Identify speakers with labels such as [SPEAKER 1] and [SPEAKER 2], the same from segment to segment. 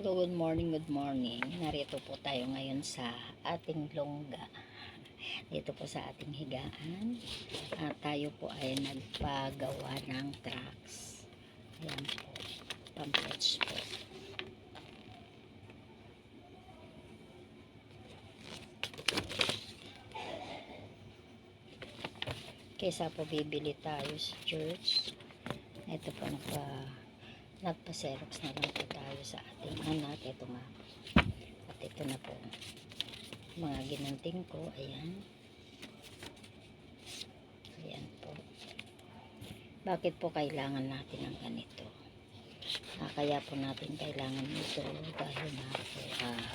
[SPEAKER 1] Hello, good morning, good morning. Narito po tayo ngayon sa ating longga. Dito po sa ating higaan. At tayo po ay nagpagawa ng trucks. Ayan po. Pamphlets po. Kesa po bibili tayo sa church. Ito po nagpa nagpa-xerox na lang po tayo sa ating anak. Ito nga. At ito na po. Mga ginanting ko. Ayan. Ayan po. Bakit po kailangan natin ng ganito? Ah, kaya po natin kailangan ito dahil nga po ah,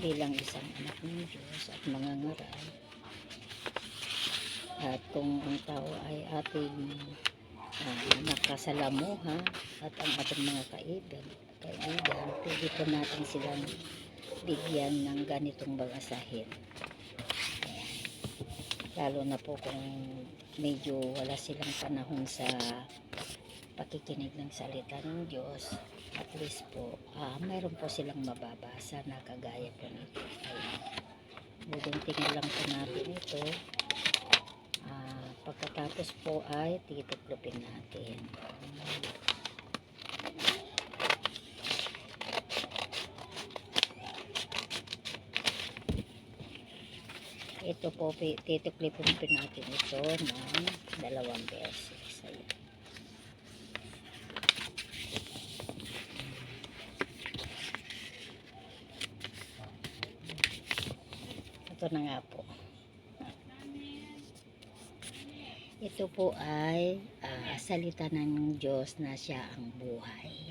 [SPEAKER 1] bilang isang anak ng Diyos at mga ngaral at kung ang tao ay ating ah, nakasalamuha at ang ating mga kaibig, kaibigan, pwede po natin silang bigyan ng ganitong bagasahin. Ayan. Lalo na po kung medyo wala silang panahon sa pakikinig ng salita ng Diyos, at least po, ah, mayroon po silang mababasa na kagaya po nito. Ayan. Bubuntingin lang po natin ito. Pagkatapos po ay titiklopin natin. Ito po, pi- titiklopin po natin ito ng dalawang beses. Ayan. Ito na nga po. Ito po ay ah, salita ng Diyos na siya ang buhay.